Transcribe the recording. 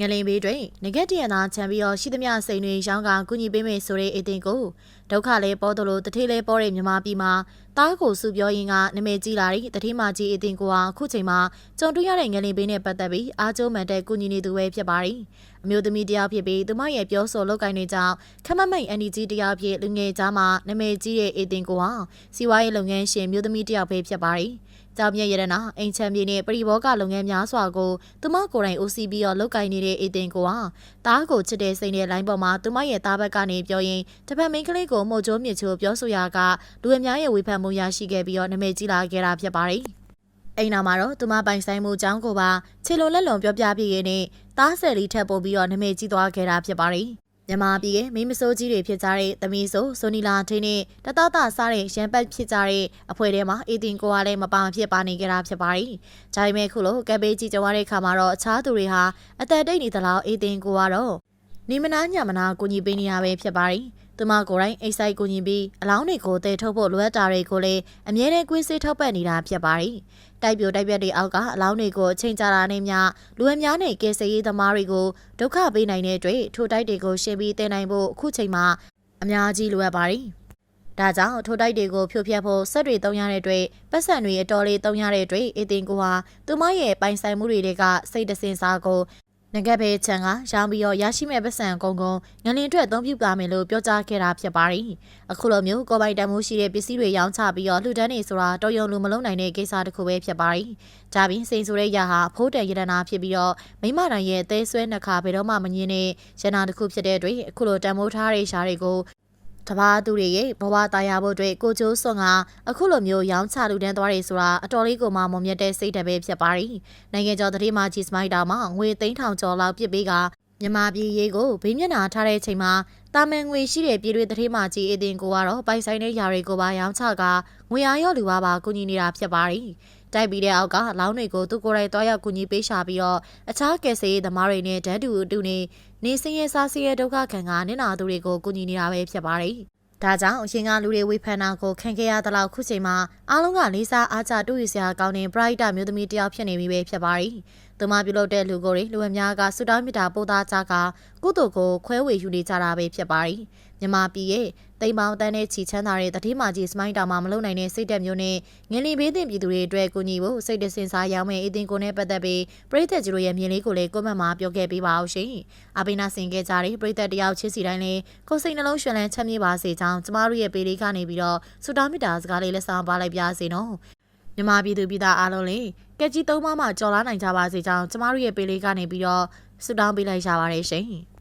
ငလင်ဘေးတွင်ငကက်တရနာချန်ပြီးတော့ရှိသမျှစိန်တွေရောင်းကကူညီပေးမယ်ဆိုတဲ့အတင်ကိုဒုက္ခလဲပေါ်သလိုတထေးလဲပေါ်တဲ့မြမပြည်မှာတားကိုစုပြောရင်းကနမဲကြီးလာတဲ့တထေးမကြီးအတင်ကိုဟာအခုချိန်မှာကြုံတွေ့ရတဲ့ငလင်ဘေးနဲ့ပတ်သက်ပြီးအားကျိုးမှန်တဲ့ကူညီနေသူပဲဖြစ်ပါတယ်အမျိုးသမီးတယောက်ဖြစ်ပြီးသူမရဲ့ပြောဆိုလုပ်ကိုင်နေကြောင်းခမမိတ်အန်ဒီကြီးတယောက်ဖြစ်လူငယ်ကြားမှာနမဲကြီးတဲ့အတင်ကိုဟာစီးပွားရေးလုပ်ငန်းရှင်မျိုးသမီးတယောက်ပဲဖြစ်ပါတယ် ကြောင်မြရရနာအိမ်ချမ်းပြည်နယ်ပရိဘောကလုပ်ငန်းများစွာကိုသူမကိုယ်တိုင် OCB ရောလုတ်ကိုင်နေတဲ့အတင်ကိုဟာတားကိုချစ်တဲ့စိတ်နဲ့လိုင်းပေါ်မှာသူမရဲ့သားဘက်ကနေပြောရင်တပတ်မိန်းကလေးကိုမှုတ်ချိုးမြစ်ချိုးပြောဆိုရာကလူအများရဲ့ဝေဖန်မှုရရှိခဲ့ပြီးတော့နာမည်ကြီးလာခဲ့တာဖြစ်ပါတယ်အိမ်နာမှာတော့သူမပိုင်ဆိုင်မှုအကြောင်းကိုပါခြေလိုလက်လုံပြောပြပြရင်းနဲ့တားဆယ်လီထပ်ပို့ပြီးတော့နာမည်ကြီးသွားခဲ့တာဖြစ်ပါတယ် မြန်မာပြည်ရဲ့မိမစိုးကြီးတွေဖြစ်ကြတဲ့သမီးဆိုဆိုနီလာထင်းနဲ့တတတစားတဲ့ရန်ပတ်ဖြစ်ကြတဲ့အဖွဲ့ထဲမှာအေတင်ကိုကလည်းမပါမဖြစ်ပါနေကြတာဖြစ်ပါတယ်။ဒါပေမဲ့ခုလိုကပ်ဘေးကြီးကြွားတဲ့ခါမှာတော့အခြားသူတွေဟာအသက်တိတ်နေသလောက်အေတင်ကိုကတော့နေမနာညမနာကိုကြီးပေးနေရပဲဖြစ်ပါတယ်။ သူမကိုယ်တိုင်အိတ်ဆိုင်ကိုကြီးပြီးအလောင်းတွေကိုတည်ထုတ်ဖို့လိုအပ်တာတွေကိုလည်းအမြဲတမ်းကွင်းစေးထောက်ပတ်နေတာဖြစ်ပါတယ်။တိုက်ပြိုတိုက်ပြက်တွေအောက်ကအလောင်းတွေကိုအချိန်ကြာတာနဲ့မျှလူအများနဲ့ကယ်ဆယ်ရေးသမားတွေကိုဒုက္ခပေးနိုင်တဲ့အတွက်ထိုတိုက်တွေကိုရှင်းပြီးတင်နိုင်ဖို့အခုချိန်မှာအများကြီးလိုအပ်ပါတယ်။ဒါကြောင့်ထိုတိုက်တွေကိုဖြိုဖျက်ဖို့ဆက်တွေတုံးရတဲ့အတွက်ပတ်စံတွေအတော်လေးတုံးရတဲ့အတွက်အတင်ကိုဟာသူမရဲ့ပိုင်ဆိုင်မှုတွေကစိတ်တစင်စားကို ငကက်ပဲချန်ကရောင်းပြီးတော့ရရှိမဲ့ပတ်စံကုန်းကုန်းငလင်အတွက်အသုံးပြုပါမယ်လို့ပြောကြားခဲ့တာဖြစ်ပါတယ်။အခုလိုမျိုးကိုပိုင်တန်မှုရှိတဲ့ပစ္စည်းတွေရောင်းချပြီးတော့လှူဒန်းနေဆိုတာတော်ရုံလူမလုံးနိုင်တဲ့ကိစ္စတစ်ခုပဲဖြစ်ပါတယ်။ဒါပြင်စိန်ဆိုတဲ့ရဟာဖိုးတန်ရတနာဖြစ်ပြီးတော့မိမတိုင်းရဲ့သဲဆွဲနှခါဘယ်တော့မှမငင်းတဲ့ရတနာတစ်ခုဖြစ်တဲ့အတွက်အခုလိုတန်မိုးထားတဲ့ရှားတွေကို တဘာသူတွေရဲ့ဘဝတာယာဖို့အတွက်ကိုကျိုးစွန်ကအခုလိုမျိုးရောင်းချလူတန်းသွားတယ်ဆိုတာအတော်လေးကိုမှမုံမြတ်တဲ့စိတ်တပဲဖြစ်ပါတယ်။နိုင်ငံကျော်တတိမာကြီးစမိုက်တာမှာငွေသိန်းထောင်ကျော်လောက်ပြစ်ပေးကမြန်မာပြည်ရေးကိုဘေးမျက်နှာထားတဲ့အချိန်မှာတာမန်ငွေရှိတဲ့ပြည်တွင်းတတိမာကြီးအတင်ကိုကတော့ပိုင်ဆိုင်တဲ့ຢာတွေကိုပါရောင်းချကငွေအားရောလူပါပါကူညီနေတာဖြစ်ပါတယ်။ တိုက်ပြီးတဲ့အောက်ကလောင်းတွေကိုသူကိုယ်တိုင်တွားရောက်ကူညီပေးရှာပြီးတော့အခြားကယ်ဆယ်ရေးသမားတွေနဲ့ဓာတ်တူအတူနေနေစင်းရဲစားစင်းရဲဒုက္ခခံကနင်နာသူတွေကိုကူညီနေတာပဲဖြစ်ပါတယ်။ဒါကြောင့်အရင်ကလူတွေဝေဖန်တာကိုခံခဲ့ရသလောက်ခုချိန်မှာအားလုံးကလေးစားအားကြတူရစရာကောင်းတဲ့ bright မျိုးသမီးတယောက်ဖြစ်နေပြီပဲဖြစ်ပါတယ်။သူမပြုလုပ်တဲ့လူကိုယ်တွေလူအများကဆူတောင်းမြတာပို့သားကြကကုသိုလ်ကိုခွဲဝေယူနေကြတာပဲဖြစ်ပါတယ်။ မြမပြည်ရဲ့တိမ်ပေါင်းတန်းတဲ့ချီချမ်းသာတဲ့တတိမာကြီးစမိုင်းတာမှာမလုံနိုင်တဲ့စိတ်တက်မျိုးနဲ့ငလီဘေးတင်ပြည်သူတွေအတွက်ကူညီဖို့စိတ်တစင်စားရောင်းမဲ့အတင်းကိုနဲ့ပတ်သက်ပြီးပြည်သက်ကြီးတို့ရဲ့မြင်လေးကိုလည်းကွန်မန့်မှာပြောခဲ့ပေးပါအောင်ရှင်။အပိနာဆင်ခဲ့ကြတဲ့ပြည်သက်တယောက်ချစ်စီတိုင်းလည်းကိုယ်စိတ်နှလုံးရှင်လန်းချမ်းမြေ့ပါစေကြောင်းကျမတို့ရဲ့ပေလေးကနေပြီးတော့ဆူတောင်းမြတာစကားလေးလက်ဆောင်ပါလိုက်ပါစေနော်။မြမပြည်သူပြည်သားအားလုံးလည်းကက်ကြီးသုံးပါးမှကြော်လာနိုင်ကြပါစေကြောင်းကျမတို့ရဲ့ပေလေးကနေပြီးတော့ဆူတောင်းပေးလိုက်ကြပါရစေရှင်။